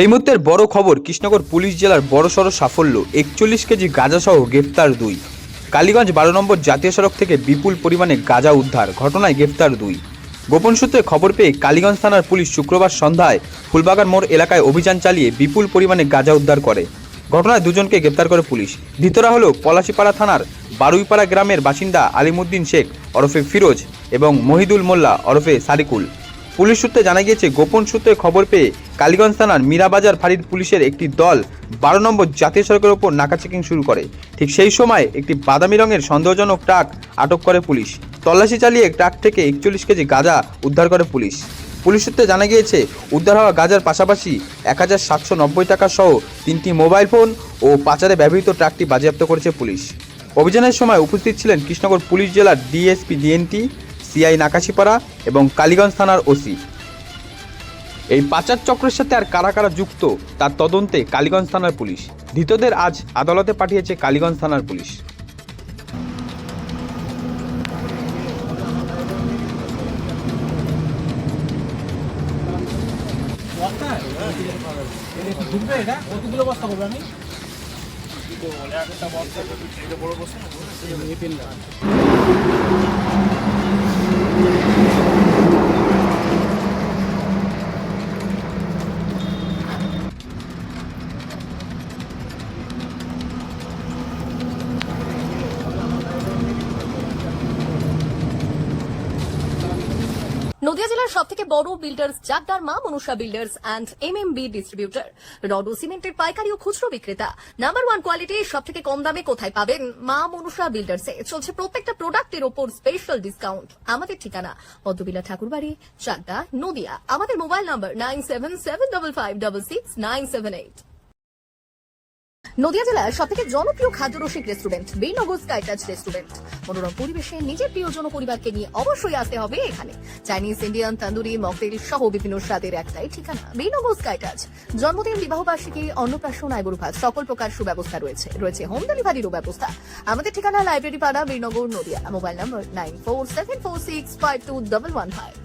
এই মুহূর্তের বড় খবর, কৃষ্ণনগর পুলিশ জেলার বড়সড় সাফল্য, একচল্লিশ কেজি গাঁজাসহ গ্রেপ্তার দুই। কালীগঞ্জ বারো নম্বর জাতীয় সড়ক থেকে বিপুল পরিমাণে গাঁজা উদ্ধার, ঘটনায় গ্রেপ্তার দুই। গোপন সূত্রে খবর পেয়ে কালীগঞ্জ থানার পুলিশ শুক্রবার সন্ধ্যায় ফুলবাগান মোড় এলাকায় অভিযান চালিয়ে বিপুল পরিমাণে গাঁজা উদ্ধার করে। ঘটনায় দুজনকে গ্রেপ্তার করে পুলিশ। ধৃতরা হল পলাশিপাড়া থানার বারুইপাড়া গ্রামের বাসিন্দা আলিমুদ্দিন শেখ, ওরফে ফিরোজ এবং মহিদুল মোল্লা, ওরফে সারিকুল। পুলিশ সূত্রে জানা গিয়েছে, গোপন সূত্রে খবর পেয়ে কালীগঞ্জ থানার মীরাবাজার ফাঁড়ির পুলিশের একটি দল বারো নম্বর জাতীয় সড়কের ওপর নাকা চেকিং শুরু করে। ঠিক সেই সময় একটি বাদামি রঙের সন্দেহজনক ট্রাক আটক করে পুলিশ। তল্লাশি চালিয়ে ট্রাক থেকে একচল্লিশ কেজি গাঁজা উদ্ধার করে পুলিশ। পুলিশ সূত্রে জানা গিয়েছে, উদ্ধার হওয়া গাঁজার পাশাপাশি এক হাজার সাতশো নব্বই টাকা সহ তিনটি মোবাইল ফোন ও পাচারে ব্যবহৃত ট্রাকটি বাজেয়াপ্ত করেছে পুলিশ। অভিযানের সময় উপস্থিত ছিলেন কৃষ্ণনগর পুলিশ জেলার ডিএসপি ডিএনটি সিআই নাকাশিপাড়া এবং কালীগঞ্জ থানার ওসি। এই পাচার চক্রের সাথে আর কারা কারা যুক্ত, তার তদন্তে কালীগঞ্জ থানার পুলিশ। ধৃতদের আজ আদালতে পাঠিয়েছে কালীগঞ্জ থানার পুলিশ। কতগুলো বস্তা আমি নদিয়া জেলার সব থেকে বড় builders জাগদার Maa Manasa builders and M M B distributor rod সিমেন্টের পাইকারি ও খুচরো বিক্রেতা। নাম্বার ওয়ান কোয়ালিটি সব থেকে কম দামে কোথায় পাবেন মা মনুষা বিল্ডার্সে চলছে প্রত্যেকটা প্রোডাক্টের ওপর স্পেশাল ডিসকাউন্ট আমাদের ঠিকানা পদ্মবিলা ঠাকুরবাড়ি চাকদা নদিয়া। আমাদের mobile number nine seven seven double five double six nine seven eight Nadia জেলার সব থেকে জনপ্রিয় খাদ্যরসিক restaurant Birnagar sky touch restaurant মনোরম পরিবেশে নিজের প্রিয়জন পরিবারকে নিয়ে অবশ্যই আসতে হবে এখানে। চাইনিজ ইন্ডিয়ান তান্দুরি মকটেল সহ বিভিন্ন স্বাদের একটাই ঠিকানা বীরনগর স্কাই টাচ জন্মদিন, বিবাহবার্ষিকী, অন্নপ্রাশন আইবুড়ভাত সকল প্রকার সুব্যবস্থা রয়েছে। রয়েছে হোম ডেলিভারিরও ব্যবস্থা। আমাদের ঠিকানা লাইব্রেরি পাড়া Birnagar Nadia. Mobile number nine four seven four six five two double one five